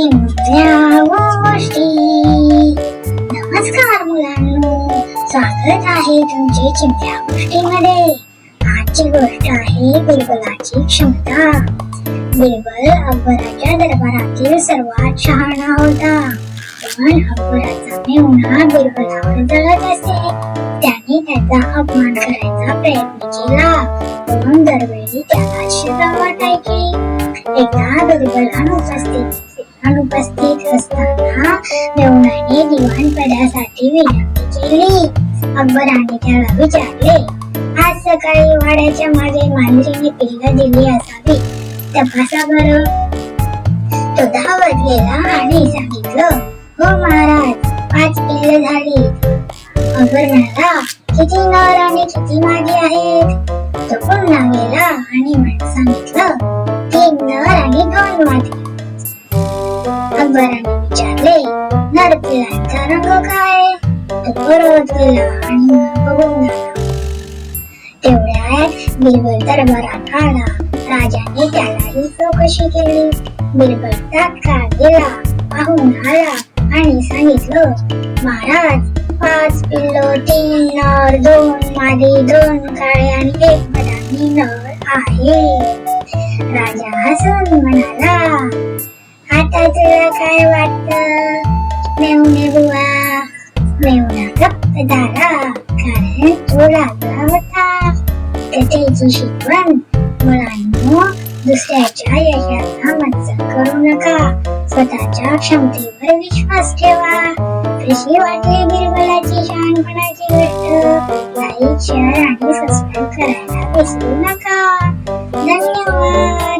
गोष्टी. नमस्कार मुलांनो. स्वागत आहे तुमचे चिमट्या गोष्टीमध्ये. आजची गोष्ट आहे बिरबलाची क्षमता. बिरबल अकबराच्या दरबारातील सर्वात शहाणा होता. पण अकबराचा मेहुणा बिरबलावर जळत असे. त्याने त्याचा अपमान करायचा प्रयत्न केला. पण दरवेळी त्याला शिजा वाटायची एकदा दुर्बल अनुपस्थित अनुपस्थित असताना मेहुणाने दिवाणपदासाठी विनंती केली. अकबराने त्याला विचारले आज सकाळी वाड्याच्या मागे मांजरीने पिल्ल दिली असावी. तपासा बर. तो धावत गेला आणि सांगितलं हो महाराज पाच पिल्ल झाली. अकबर म्हणाला किती नर आणि किती मादी आहेत? तो पुन्हा गेला आणि म्हण- सांगितलं आणि दोन मादी अकबराने विचारले नर पिल्लांचा रंग काय तो परत गेला आणि बघून झाला तेवढ्यात बिरबल दरबारात आला राजाने त्यालाही चौकशी केली बिरबल तात्काळ गेला पाहून आला आणि सांगितलं महाराज पाच पिल्लो तीन नर दोन मादी दोन काळे आणि एक बदामी नर आहे राजा हसून म्हणाला आता तुला काय वाटत? मेवणे बुवा मेवणा गप्प झाला कारण तो लागला होता कथेची शिकवण मुलांनो दुसऱ्याच्या यशाचा मत्सर करू नका. स्वतःच्या क्षमतेवर विश्वास ठेवा. कशी वाटली बिरबलाची शहाणपणाची गोष्ट? लाईक शेअर आणि सबस्क्राईब करायला विसरू नका. Let's go.